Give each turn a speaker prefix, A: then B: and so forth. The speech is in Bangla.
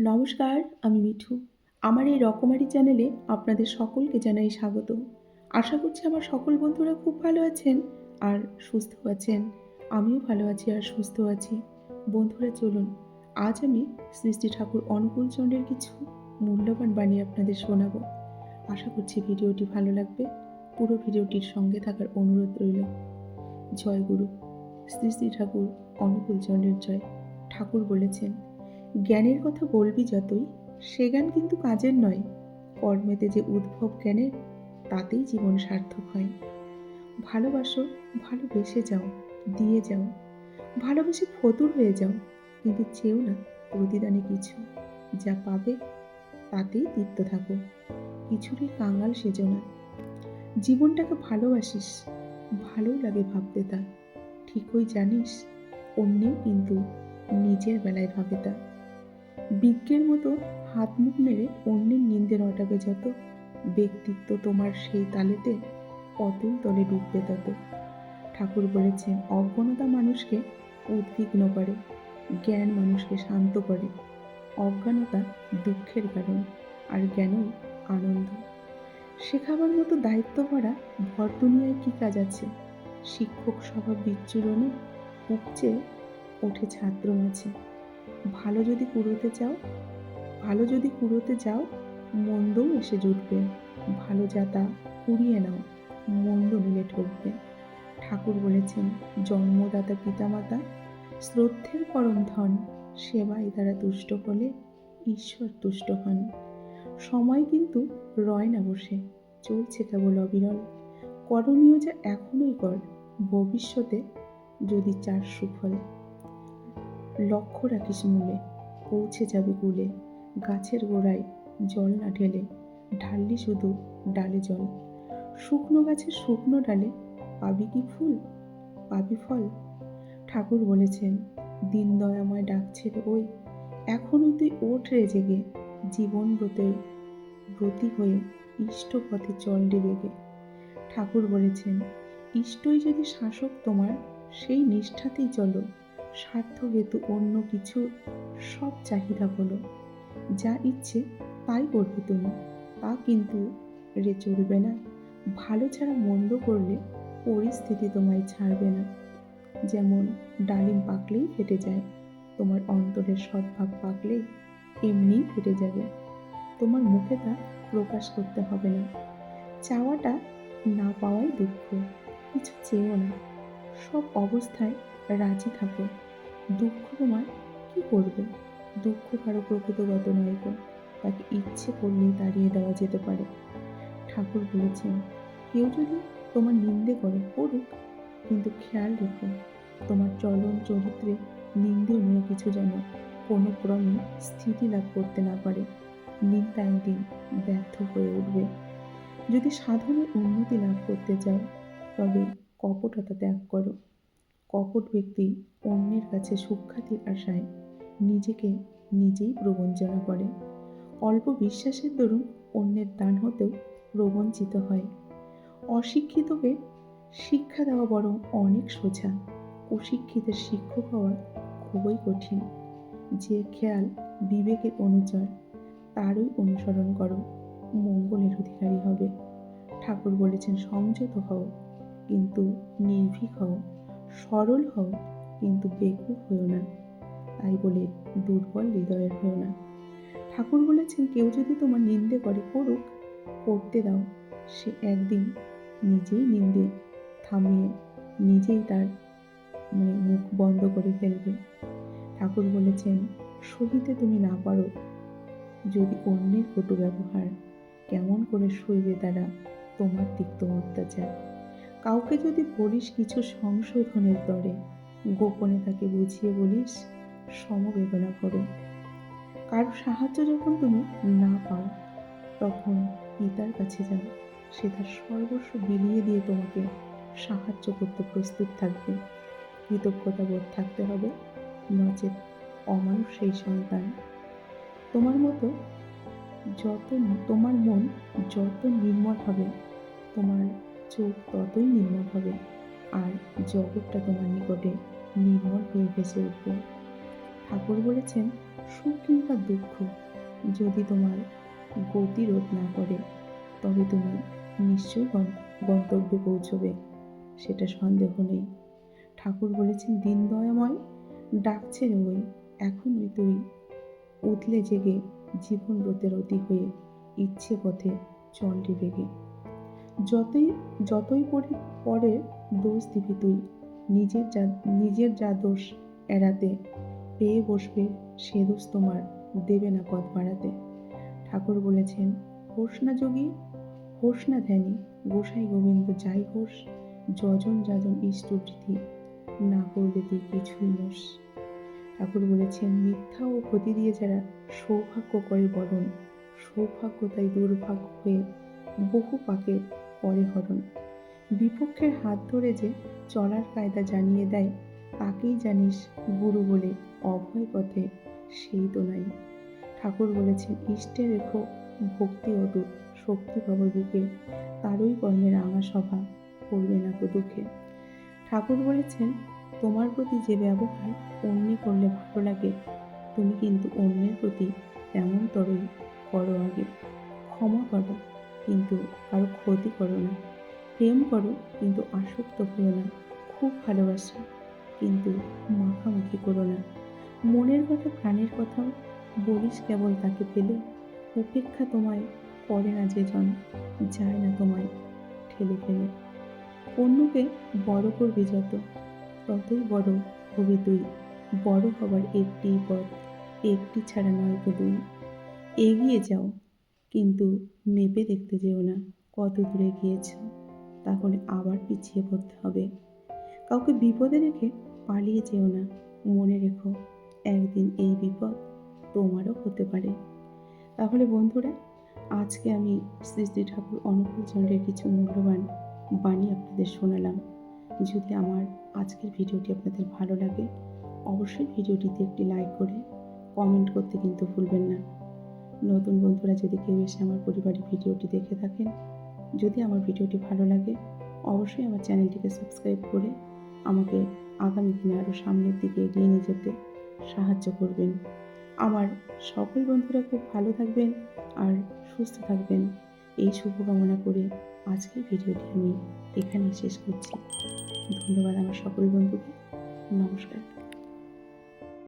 A: নমস্কার, আমি মিঠু। আমার এই রকমারি চ্যানেলে আপনাদের সকলকে জানাই স্বাগত। আশা করছি আমার সকল বন্ধুরা খুব ভালো আছেন আর সুস্থ আছেন। আমিও ভালো আছি আর সুস্থ আছি। বন্ধুরা, চলুন, আজ আমি সৃষ্টি ঠাকুর অনুকূল চন্দ্রের কিছু মূল্যবান বাণী আপনাদের শোনাবো। আশা করছি ভিডিওটি ভালো লাগবে। পুরো ভিডিওটির সঙ্গে থাকার অনুরোধ রইল। জয় গুরু। শ্রী শ্রী ঠাকুর, অনুকূল চন্দ্রের জয়। ঠাকুর বলেছেন জ্ঞানের কথা বলবি যতই, সে জ্ঞান কিন্তু কাজের নয়। কর্মেতে যে উদ্ভব জ্ঞানের, তাতেই জীবন সার্থক হয়। ভালোবাসো, ভালোবেসে যাও, দিয়ে যাও। ভালোবেসে ফতুর হয়ে যাও, কিন্তু চেয়েও না প্রতিদানে কিছু। যা পাবে, তাতেই তৃপ্ত থাকো। কিছুরই কাঙাল সেজো না। জীবনটাকে ভালোবাসিস ভালোও লাগে ভাবতে তা। ঠিকই জানিস, অন্যেও কিন্তু নিজের বেলায় ভাবে তা। বিজ্ঞের মতো হাত মুখ নেড়ে অন্যের নিন্দে রটাবে যত ব্যক্তিত্ব তোমার সেই তালেতে অতুল তলে ডুববে তত। ঠাকুর বলেছেন, অজ্ঞানতা মানুষকে উদ্বিগ্ন করে, জ্ঞান মানুষকে শান্ত করে। অজ্ঞানতা দুঃখের কারণ আর জ্ঞানই আনন্দ। শেখাবার মতো দায়িত্ব ভরা ভর দুনিয়ায় কী কাজ আছে? শিক্ষক স্বভাব বিচ্ছুরণে উপচে ওঠে ছাত্র মাঝে। ভালো যদি কুড়োতে চাও, ভালো যদি কুড়োতে যাও মন্দও এসে জুটবে। ভালো যাতা কুড়িয়ে নাও, মন্দ নিলে ঠকবে। ঠাকুর বলেছেন, জন্মদাতা পিতামাতা, শ্রদ্ধের পরম ধন সেবায় তারা তুষ্ট হলে ঈশ্বর তুষ্ট হন। সময় কিন্তু রয় না বসে, চলছে কেবল অবিরল। করণীয় যা এখনই কর, ভবিষ্যতে যদি চার সুফল। লক্ষ্য রাখিস মূলে, পৌঁছে যাবে কুলে। গাছের গোড়ায় জল না ঢেলে, ঢাললি শুধু ডালে জল। শুকনো গাছের শুকনো ডালে পাবি কি ফুল? পাবি ফল? ঠাকুর বলেছেন, দিন দয়াময় ডাকছে রে ওই। এখনই তুই ওঠ রে জেগে। জীবন ব্রতের ব্রতী হয়ে ইষ্ট পথে চল ডেবেগে ঠাকুর বলেছেন, ইষ্টই যদি শাসক তোমার, সেই নিষ্ঠাতেই চলো। স্বার্থ হেতু অন্য কিছু সব চাহিদা হলো। যা ইচ্ছে তাই করবে তুমি। তা কিন্তু রে চলবে না। ভালো ছাড়া মন্দ করলে পরিস্থিতি তোমায় ছাড়বে না। যেমন ডালিম পাকলেই ফেটে যায়, তোমার অন্তরের সদ্ভাব পাকলেই এমনিই ফেটে যাবে। তোমার মুখে তা প্রকাশ করতে হবে না। চাওয়াটা না পাওয়াই দুঃখ। কিছু চেয়েও না। সব অবস্থায় রাজি থাকো। দুঃখ তোমার? কি করবে? দুঃখ কারও প্রকৃতগত নয় গো তাকে ইচ্ছে করলেই তাড়িয়ে দেওয়া যেতে পারে। ঠাকুর বলেছেন, কেউ যদি তোমার নিন্দে করে, করুক। কিন্তু খেয়াল রেখো, তোমার চলন চরিত্রে নিন্দনীয় কিছু যেন কোনো ক্রমে স্থিতি লাভ করতে না পারে। নিন্দা একদিন ব্যর্থ হয়ে উঠবে। যদি সাধনের উন্নতি লাভ করতে চাও, তবে কপটতা ত্যাগ করো। কপট ব্যক্তি অন্যের কাছে সুখ্যাতির আশায় নিজেকে নিজেই প্রবঞ্চনা করে। অল্প বিশ্বাসের দরুন অন্যের দান হতেও প্রবঞ্চিত হয়। অশিক্ষিতকে শিক্ষা দেওয়া বরং অনেক সোজা। অশিক্ষিতের শিক্ষক হওয়া খুবই কঠিন। যে খেয়াল বিবেকের অনুচর, তারই অনুসরণ করো, মঙ্গলের অধিকারী হবে। ঠাকুর বলেছেন, সংযত হও, কিন্তু নির্ভীক হও। সরল হও, কিন্তু বেকুব হও না। তাই বলে দুর্বল হৃদয়ের হও না। ঠাকুর বলেছেন, কেউ যদি তোমার নিন্দে করে, করুক, করতে দাও। সে একদিন নিজেই নিন্দে থামিয়ে নিজেই তার মানে মুখ বন্ধ করে ফেলবে। ঠাকুর বলেছেন, সহিতে তুমি না পারো। যদি অন্যের কটু ব্যবহার কেমন করে সইবে তারা তোমার তিক্ত অত্যাচার। কাউকে যদি বলিস কিছু সংশোধনের দরে, গোপনে তাকে বুঝিয়ে বলিস সমবেদনা করো কারও সাহায্য যখন তুমি না পাও, তখন পিতার কাছে যাও। সে তার সর্বস্ব বিলিয়ে দিয়ে তোমাকে সাহায্য করতে প্রস্তুত থাকবে। কৃতজ্ঞতা বোধ থাকতে হবে, নচেত অমানুষ সেই সন্তান। তোমার মতো যত, তোমার মন যত নির্মল হবে, তোমার চোখ ততই নির্মল হবে আর জগৎটা তোমার নিকটে নির্মল হয়ে ভেসে উঠবে। ঠাকুর বলেছেন, সুখ কিংবা দুঃখ যদি তোমার গতিরোধ না করে, তবে তুমি নিশ্চয়ই গন্তব্যে পৌঁছবে, সেটা সন্দেহ নেই। ঠাকুর বলেছেন, দিন দয়াময় ডাকছে ওই, এখনই তুই উতলে জেগে জীবন ব্রতের অতি হয়ে ইচ্ছে পথে চলটি বেগে। যতই যতই পড়ে পরে দোষ দিবি তুই। নিজের যা নিজের যা দোষ এড়াতে পেয়ে বসবে সে দোষ তোমার, দেবে না পথ বাড়াতে। ঠাকুর বলেছেন, হোস না যোগী, হোস না ধ্যানী, গোসাই গোবিন্দ যাই হোস, যজন যাজন ইষ্টবৃদ্ধি না করলে তুই কিছুই নোস ঠাকুর বলেছেন, মিথ্যা ও ক্ষতি দিয়ে যারা সৌভাগ্য করে বরণ, সৌভাগ্য তাই দুর্ভাগ্য হয়ে বহু পাকে পরে হরণ। বিপক্ষের হাত ধরে যে চলার কায়দা জানিয়ে দেয়, তাকেই জানিস গুরু বলে অভয় পথে সেই তো নাই। ঠাকুর বলেছেন, ইষ্টে রেখো, ভক্তি অটুট, শক্তি পাব বুকে, তারই কর্মের আমার সভা করবে না কো দুঃখে। ঠাকুর বলেছেন, তোমার প্রতি যে ব্যবহার অন্য করলে ভালো লাগে, তুমি কিন্তু অন্যের প্রতি তেমন তরই করো আগে। ক্ষমা করো কিন্তু কারও ক্ষতি করো না। প্রেম করো কিন্তু আসক্ত করো না। খুব ভালোবাসো কিন্তু মাখামাখি করো না। মনের কথা, প্রাণের কথা বলিস কেবল তাকে পেলে। উপেক্ষা তোমায় করে না যে জন যায় না তোমায় ঠেলে ফেলে। অন্যকে বড় করবি যত, ততই বড় হবি তুই। বড় হবার একটি পথ, একটি ছাড়া নয় দুই। এগিয়ে যাও কিন্তু মেপে দেখতে যেও না কত দূরে গিয়েছ। তাহলে আবার পিছিয়ে পড়তে হবে। কাউকে বিপদে রেখে পালিয়ে যেও না। মনে রেখো, একদিন এই বিপদ তোমারও হতে পারে। তাহলে বন্ধুরা, আজকে আমি শ্রী শ্রী ঠাকুর অনুকূল চন্দ্রের কিছু মূল্যবান বাণী আপনাদের শোনালাম। যদি আমার আজকের ভিডিওটি আপনাদের ভালো লাগে, অবশ্যই ভিডিওটিতে একটি লাইক করে কমেন্ট করতে কিন্তু ভুলবেন না। নতুন বন্ধুরা যদি কেউ এসে আমার পরিবারের ভিডিওটি দেখে থাকেন, যদি আমার ভিডিওটি ভালো লাগে, অবশ্যই আমার চ্যানেলটিকে সাবস্ক্রাইব করে আমাকে আগামী দিনে আরও সামনের দিকে এগিয়ে নিয়ে যেতে সাহায্য করবেন। আমার সকল বন্ধুরা খুব ভালো থাকবেন আর সুস্থ থাকবেন। এই শুভকামনা করে আজকের ভিডিওটি আমি এখানেই শেষ করছি। ধন্যবাদ আমার সকল বন্ধুকে। নমস্কার।